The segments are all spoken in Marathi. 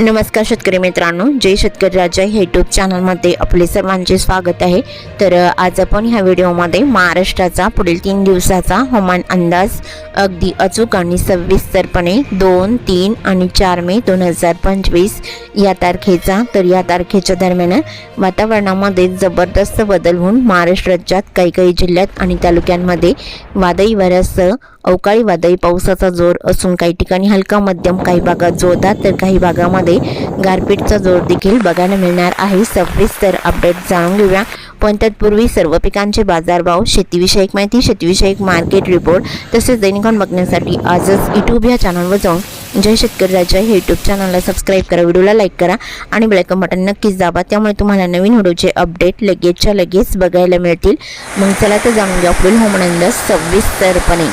नमस्कार शेतकरी मित्रांनो जय शेतकरी राजा हे यूट्यूब चॅनलमध्ये आपले सर्वांचे स्वागत आहे. तर आज आपण ह्या व्हिडिओमध्ये महाराष्ट्राचा पुढील तीन दिवसाचा हवामान अंदाज अगदी अचूक आणि सविस्तरपणे दोन तीन आणि चार मे दोन हजार पंचवीस या तारखेचा तर या तारखेच्या दरम्यान वातावरणामध्ये जबरदस्त बदल होऊन महाराष्ट्र राज्यात काही काही जिल्ह्यात आणि तालुक्यांमध्ये वादळी वाऱ्यासह अवकाळी वादळी पावसाचा जोर असून काही ठिकाणी हलका मध्यम काही भागात जोरदार तर काही भागामध्ये गारपीटचा जोर देखील बघायला मिळणार आहे. सविस्तर अपडेट जाणून घेऊया. पण तत्पूर्वी सर्व पिकांचे बाजारभाव शेतीविषयक माहिती शेतीविषयक मार्केट रिपोर्ट तसेच दैनिकांत बघण्यासाठी आजच यूट्यूब या चॅनलवर जाऊन जय शेतकरी राजा हे यूट्यूब चॅनलला सबस्क्राईब करा व्हिडिओला लाईक करा आणि बेलायकन बटन नक्कीच दाबा. त्यामुळे तुम्हाला नवीन व्हिडिओचे अपडेट लगेचच्या लगेच बघायला मिळतील. मग चला तर जाणून घ्या. पुढील हवामान सविस्तरपणे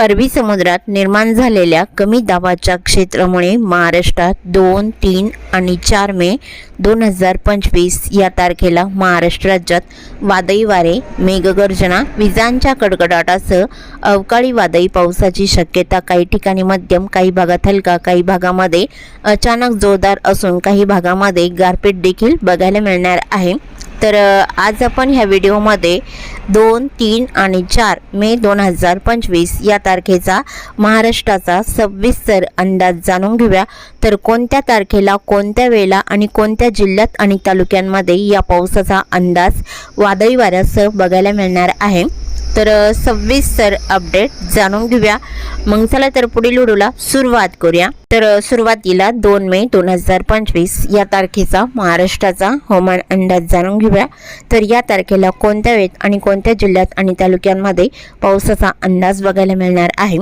अरबी समुद्रात निर्माण झालेल्या कमी दाबाच्या क्षेत्रामुळे महाराष्ट्रात दोन तीन आणि चार मे दोन हजार पंचवीस या तारखेला महाराष्ट्र राज्यात वादळी वारे मेघगर्जना विजांच्या कडकडाटासह अवकाळी वादळी पावसाची शक्यता काही ठिकाणी मध्यम काही भागात हलका काही भागामध्ये अचानक जोरदार असून काही भागामध्ये गारपीट देखील बघायला मिळणार आहे. तर आज आपण ह्या व्हिडिओमध्ये दोन तीन आणि चार मे दोन हजार पंचवीस या तारखेचा महाराष्ट्राचा सविस्तर अंदाज जाणून घेऊया. तर कोणत्या तारखेला कोणत्या वेळेला आणि कोणत्या जिल्ह्यात आणि तालुक्यांमध्ये या पावसाचा अंदाज वादळी वाऱ्यासह बघायला मिळणार आहे? तर अ, सविस्तर अपडेट जाणून घेऊया. मग चला तर पुढील व्हिडिओला सुरुवात करूया. तर सुरुवातीला दोन मे दोन हजार पंचवीस या तारखेचा महाराष्ट्राचा हवामान अंदाज जाणून घेऊया. तर या तारखेला कोणत्या वेळेत आणि कोणत्या जिल्ह्यात आणि तालुक्यांमध्ये पावसाचा अंदाज बघायला मिळणार आहे?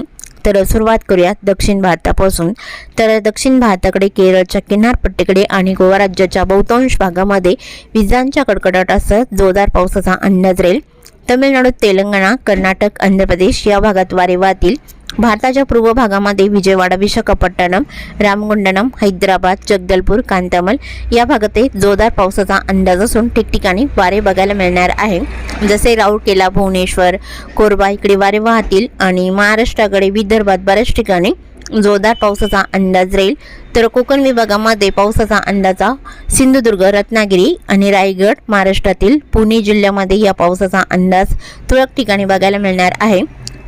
तर सुरुवात करूया दक्षिण भारतापासून. तर दक्षिण भारताकडे केरळच्या किनारपट्टीकडे आणि गोवा राज्याच्या बहुतांश भागामध्ये विजांच्या कडकडाटासह जोरदार पावसाचा अंदाज राहील. तमिळनाडू तेलंगणा कर्नाटक आंध्र प्रदेश या भागात वारे वाहतील. भारताच्या पूर्व भागामध्ये विजयवाडा विशाखापट्टणम रामगुंडनम हैदराबाद जगदलपूर कांतामल या भागातही जोरदार पावसाचा अंदाज असून ठिकठिकाणी वारे बघायला मिळणार आहे जसे राऊरकेला भुवनेश्वर कोरबा इकडे वारे वाहतील आणि महाराष्ट्राकडे विदर्भात बऱ्याच ठिकाणी जोरदार पावसाचा अंदाज राहील. तर कोकण विभागामध्ये पावसाचा अंदाजा सिंधुदुर्ग रत्नागिरी आणि रायगड महाराष्ट्रातील पुणे जिल्ह्यामध्ये या पावसाचा अंदाज तुरळक ठिकाणी बघायला मिळणार आहे.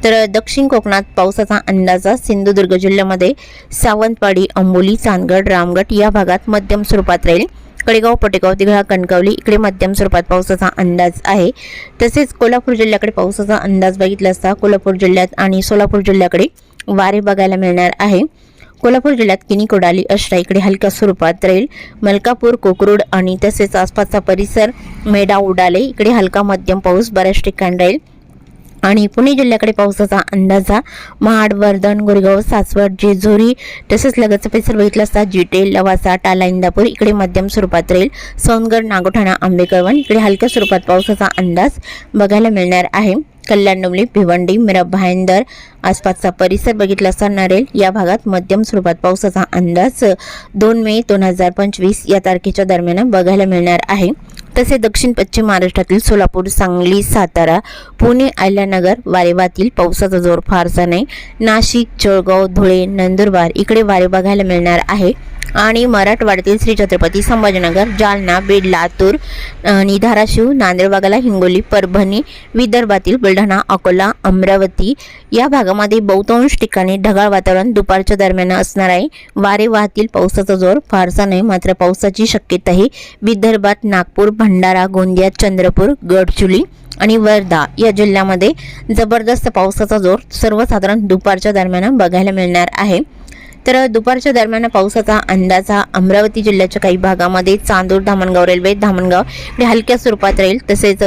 तर दक्षिण कोकणात पावसाचा अंदाजा सिंधुदुर्ग जिल्ह्यामध्ये सावंतवाडी अंबोली चांदगड रामगड या भागात मध्यम स्वरूपात राहील. कडेगाव पटेगाव दिघळा कणकवली इकडे मध्यम स्वरूपात पावसाचा अंदाज आहे. तसेच कोल्हापूर जिल्ह्याकडे पावसाचा अंदाज बघितला असता कोल्हापूर जिल्ह्यात आणि सोलापूर जिल्ह्याकडे वारे बघायला मिळणार आहे. कोल्हापूर जिल्ह्यात किनी कोडाली अष्टा इकडे हलक्या स्वरूपात राहील. मलकापूर कोकरूड आणि तसेच आसपासचा परिसर मेढा उडाले. इकडे हलका मध्यम पाऊस बऱ्याच ठिकाणी राहील. आणि पुणे जिल्ह्याकडे पावसाचा अंदाजा महाड वर्धन गुरगाव सासवड जेजुरी तसेच लगतचा परिसर बघितला असता जिटेल लवासा टाला इंदापूर इकडे मध्यम स्वरूपात राहील. सोनगड नागोठाणा आंबेकरवन इकडे हलक्या स्वरूपात पावसाचा अंदाज बघायला मिळणार आहे. कल्याण डोंबली भिवंडी मिरब भाईंदर आसपासचा परिसर बघितला असता नरेल या भागात मध्यम स्वरूपात पावसाचा अंदाज दोन मे दोन हजार पंचवीस या तारखेच्या दरम्यान बघायला मिळणार आहे. तसे दक्षिण पश्चिम महाराष्ट्रातील सोलापूर सांगली सातारा पुणे अहिल्यानगर वारेवातील पावसाचा जोर फारसा नाही. नाशिक जळगाव धुळे नंदुरबार इकडे वारे बघायला मिळणार आहे. आणि मराठवाड्यातील श्री छत्रपती संभाजीनगर जालना बीड लातूर आणि धाराशिव नांदेडबागाला हिंगोली परभणी विदर्भातील बुलढाणा अकोला अमरावती या भागामध्ये बहुतांश ठिकाणी ढगाळ वातावरण दुपारच्या दरम्यान असणार आहे. वारे वाहतील पावसाचा जोर फारसा नाही मात्र पावसाची शक्यताही विदर्भात नागपूर भंडारा गोंदिया चंद्रपूर गडचुली आणि वर्धा या जिल्ह्यामध्ये जबरदस्त पावसाचा जोर सर्वसाधारण दुपारच्या दरम्यान बघायला मिळणार आहे. तर दुपारच्या दरम्यान पावसाचा अंदाजा अमरावती जिल्ह्याच्या काही भागामध्ये चांदूर धामणगाव रेल्वे धामणगाव इकडे हलक्या स्वरूपात राहील. तसेच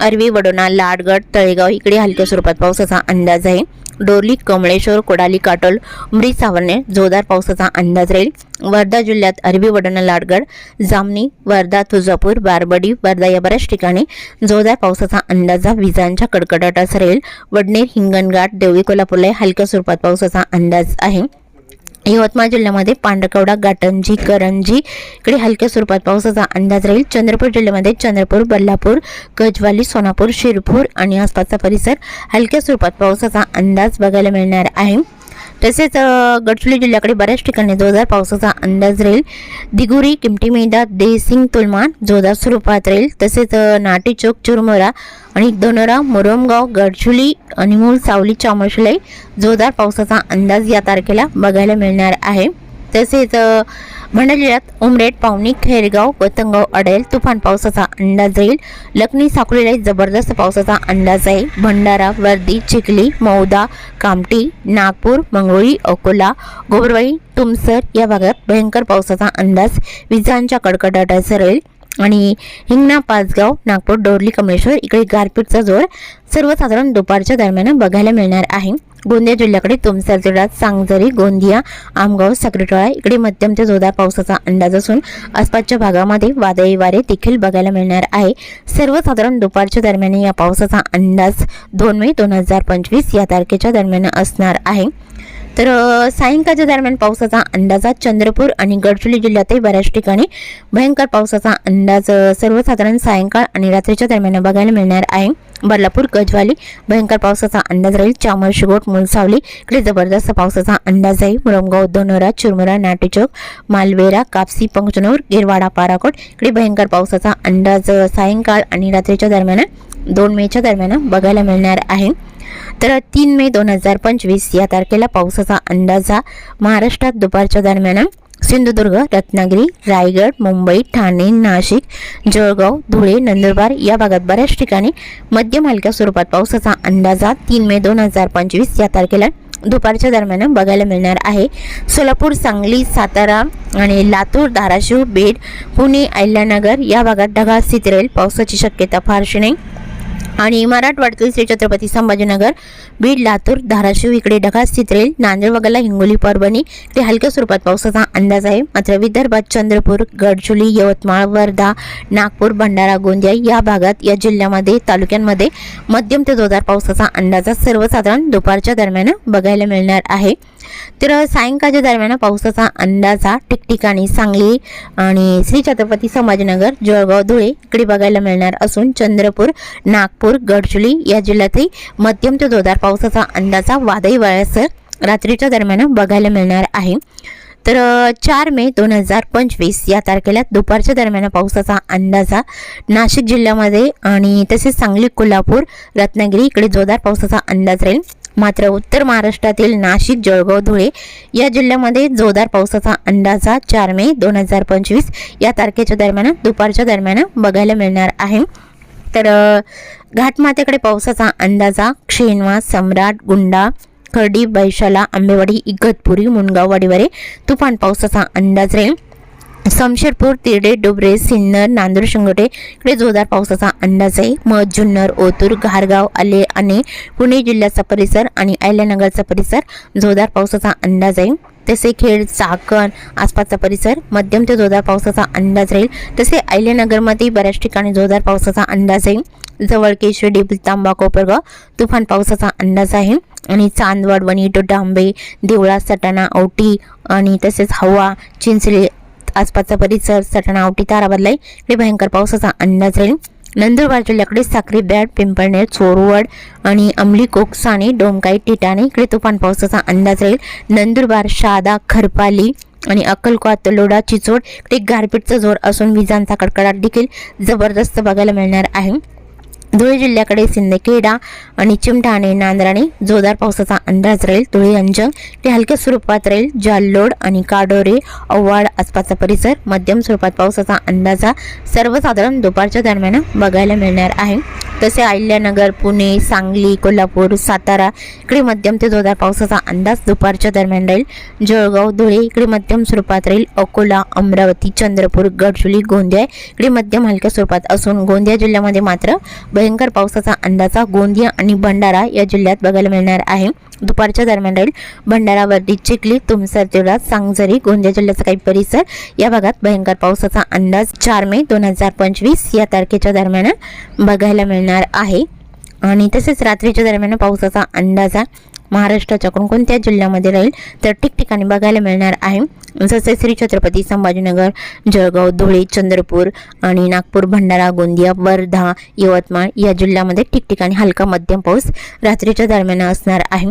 अरवी वडोणा लाडगड तळेगाव इकडे हलक्या स्वरूपात पावसाचा अंदाज आहे. डोरली कमळेश्वर कोडाली काटोल उमरी सावर्णे जोरदार पावसाचा अंदाज राहील. वर्धा जिल्ह्यात अरबी वडणा लाडगड जामनी वर्धा तुळजापूर बारबडी वर्धा या बऱ्याच ठिकाणी जोरदार पावसाचा अंदाजा विजांच्या कडकडाटाचा राहील. वडनेर हिंगणघाट देवळी कोल्हापूरला हलक्या स्वरूपात पावसाचा अंदाज आहे. यवतमाळ जिल्ह्यामध्ये पांढरकवडा गाटंजी करंजी इकडे हलक्या स्वरूपात पावसाचा अंदाज राहील. चंद्रपूर जिल्ह्यामध्ये चंद्रपूर बल्लापूर गजवाली सोनापूर शिरपूर आणि आसपासचा परिसर हलक्या स्वरूपात पावसाचा अंदाज बघायला मिळणार आहे. तसेच गडचिरोली जिल्ह्याकडे बऱ्याच ठिकाणी जोरदार पावसाचा अंदाज राहील. दिगुरी किमटी मैदा देसिंग तुलमान जोरदार स्वरूपात राहील. तसेच नाटी चौक चुरमुरा आणि दोनोरा मुरमगाव गडचिरोली आणि मूळ सावली चामोशीलाही जोरदार पावसाचा अंदाज या तारखेला बघायला मिळणार आहे. तसेच अ, उमरेड पावणी खैरगाव पतंगाव अडेल तुफान पावसाचा अंदाज येईल. लखनी साकोलीलाही जबरदस्त पावसाचा अंदाज आहे. भंडारा वर्दी चिखली मौदा कामटी नागपूर मंगळी अकोला गोबरवाई तुमसर या भागात भयंकर पावसाचा अंदाज विजांच्या कडकडाटाचा राहील. आणि हिंगणा पाचगाव नागपूर डोरली कमलेश्वर इकडे गारपीटचा जोर सर्वसाधारण दुपारच्या दरम्यान बघायला मिळणार आहे. गोंदिया जिल्ह्याकडे तुमसर जिल्ह्यात सांगजरी गोंदिया आमगाव साक्रीटोळा इकडे मध्यम ते जोरदार पावसाचा अंदाज असून आसपासच्या भागामध्ये वादळी वारे देखील बघायला मिळणार आहे. सर्वसाधारण दुपारच्या दरम्यान या पावसाचा अंदाज दोन मे दोन हजार पंचवीस या तारखेच्या दरम्यान असणार आहे. तर सायंकाळच्या दरम्यान पावसाचा अंदाज चंद्रपूर आणि गडचिरोली जिल्ह्यातही बऱ्याच ठिकाणी भयंकर पावसाचा अंदाज सर्वसाधारण सायंकाळ आणि रात्रीच्या दरम्यान बघायला मिळणार आहे. बदलापूर गजवाली भयंकर पावसाचा अंदाज राहील. चामरशिगोट मुलसावली इकडे जबरदस्त पावसाचा अंदाज आहे. मुरमगाव दोनोरा चुरमुरा नाटेचौक मालवेरा कापसी पंचनूर गिरवाडा पाराकोट इकडे भयंकर पावसाचा अंदाज सायंकाळ आणि रात्रीच्या दरम्यान दोन मेच्या दरम्यान बघायला मिळणार आहे. तर तीन मे दोन हजार पंचवीस या तारखेला पावसाचा अंदाजा महाराष्ट्रात दुपारच्या दरम्यान सिंधुदुर्ग रत्नागिरी रायगड मुंबई ठाणे नाशिक जळगाव धुळे नंदुरबार या भागात बऱ्याच ठिकाणी मध्यम हलक्या स्वरूपात पावसाचा अंदाजा तीन मे दोन हजार पंचवीस या तारखेला दुपारच्या दरम्यान बघायला मिळणार आहे. सोलापूर सांगली सातारा आणि लातूर धाराशिव बीड पुणे अहिल्यानगर या भागात ढगाळ स्थिती राहील. पावसाची शक्यता फारशी नाही. आणि मराठवाड्यातील श्री छत्रपती संभाजीनगर बीड लातूर धाराशिव इकडे ढगास चित्रेल नांदेड वगळा हिंगोली परभणी इकडे हलक्या स्वरूपात पावसाचा अंदाज आहे. मात्र विदर्भात चंद्रपूर गडचुली यवतमाळ वर्धा नागपूर भंडारा गोंदिया या भागात या जिल्ह्यामध्ये तालुक्यांमध्ये मध्यम ते जोरदार पावसाचा अंदाजा सर्वसाधारण दुपारच्या दरम्यान बघायला मिळणार आहे. तर सायंकाळच्या दरम्यान पावसाचा अंदाजा ठिकठिकाणी सांगली आणि श्री छत्रपती संभाजीनगर जळगाव धुळे इकडे बघायला मिळणार असून चंद्रपूर नागपूर गडचिरोली या जिल्ह्यातही मध्यम ते जोरदार पावसाचा अंदाजा वादळी वाऱ्यासह रात्रीच्या दरम्यान बघायला मिळणार आहे. तर चार मे दोन हजार पंचवीस या तारखेला दुपारच्या दरम्यान पावसाचा अंदाजा नाशिक जिल्ह्यामध्ये आणि तसेच सांगली कोल्हापूर रत्नागिरी इकडे जोरदार पावसाचा अंदाज राहील. मात्र उत्तर महाराष्ट्रातील नाशिक जळगाव धुळे या जिल्ह्यामध्ये जोरदार पावसाचा अंदाजा चार मे दोन हजार पंचवीस या तारखेच्या दरम्यान दुपारच्या दरम्यान बघायला मिळणार आहे. तर घाटमातेकडे पावसाचा अंदाजा क्षेनवा सम्राट गुंडा खर्डी बैशाला आंबेवाडी इगतपुरी मुनगाव वाडीवरे तुफान पावसाचा अंदाज राहील. समशेरपूर तिरडे डुबरे सिन्नर नांदूर शिंगोटे इकडे जोरदार पावसाचा अंदाज आहे. मध जुन्नर ओतूर घारगाव आले आणि पुणे जिल्ह्याचा परिसर आणि अहिल्यानगरचा परिसर जोरदार पावसाचा अंदाज आहे. तसे खेड चाकण आसपासचा परिसर मध्यम ते जोरदार पावसाचा अंदाज राहील. तसे अहिल्यानगरमध्ये बऱ्याच ठिकाणी जोरदार पावसाचा अंदाज आहे. जवळ केशवडी तांबा कोपरगाव तुफान पावसाचा अंदाज आहे. आणि चांदवड वणी डांबे देवळा सटाणा औटी आणि तसेच हवा चिंचले आसपासचा परिसर सटाणा आवटी ताराबदलाई इकडे भयंकर पावसाचा अंदाज राहील. नंदुरबार जिल्ह्याकडे साक्री बॅड पिंपळनेर चोरवड आणि अंमली कोकसाने डोमकाई टिटाणे इकडे तुफान पावसाचा अंदाज राहील. नंदुरबार शादा खरपाली आणि अक्कलकोट लोडा चिचोड इकडे गारपीटचा जोर असून विजांचा कडकडाट देखील जबरदस्त बघायला मिळणार आहे. धुळे जिल्ह्याकडे सिंदखेडा आणि चिमठाणे नांदराणे जोरदार पावसाचा अंदाज राहील. धुळे अंजन ते हलक्या स्वरूपात राहील. जाल्लोड आणि काडोरे अव्वाड आसपासचा परिसर मध्यम स्वरूपात पावसाचा अंदाजा सर्वसाधारण दुपारच्या दरम्यान बघायला मिळणार आहे. तसे अहिल्यानगर पुणे सांगली कोल्हापूर सातारा इकडे मध्यम ते जोरदार पावसाचा अंदाज दुपारच्या दरम्यान राहील. जळगाव धुळे इकडे मध्यम स्वरूपात राहील. अकोला अमरावती चंद्रपूर गडचुली गोंदिया इकडे मध्यम हलक्या स्वरूपात असून गोंदिया जिल्ह्यामध्ये मात्र भयंकर पावसाचा अंदाजा गोंदिया आणि भंडारा या जिल्ह्यात बघायला मिळणार आहे. दुपारच्या दरम्यान राहील. भंडारावरती चिखली तुमसर तिवरा सांगजरी गोंदिया जिल्ह्याचा काही परिसर. या भागात भयंकर पावसाचा अंदाज चार मे दोन हजार पंचवीस या तारखेच्या दरम्यान बघायला मिळणार आहे. आणि तसेच रात्रीच्या दरम्यान पावसाचा अंदाजा महाराष्ट्राच्या कोणकोणत्या जिल्ह्यामध्ये राहील तर ठिकठिकाणी बघायला मिळणार आहे. जसे श्री छत्रपती संभाजीनगर जळगाव धुळे चंद्रपूर आणि नागपूर भंडारा गोंदिया वर्धा यवतमाळ या जिल्ह्यामध्ये ठिकठिकाणी हलका मध्यम पाऊस रात्रीच्या दरम्यान असणार आहे.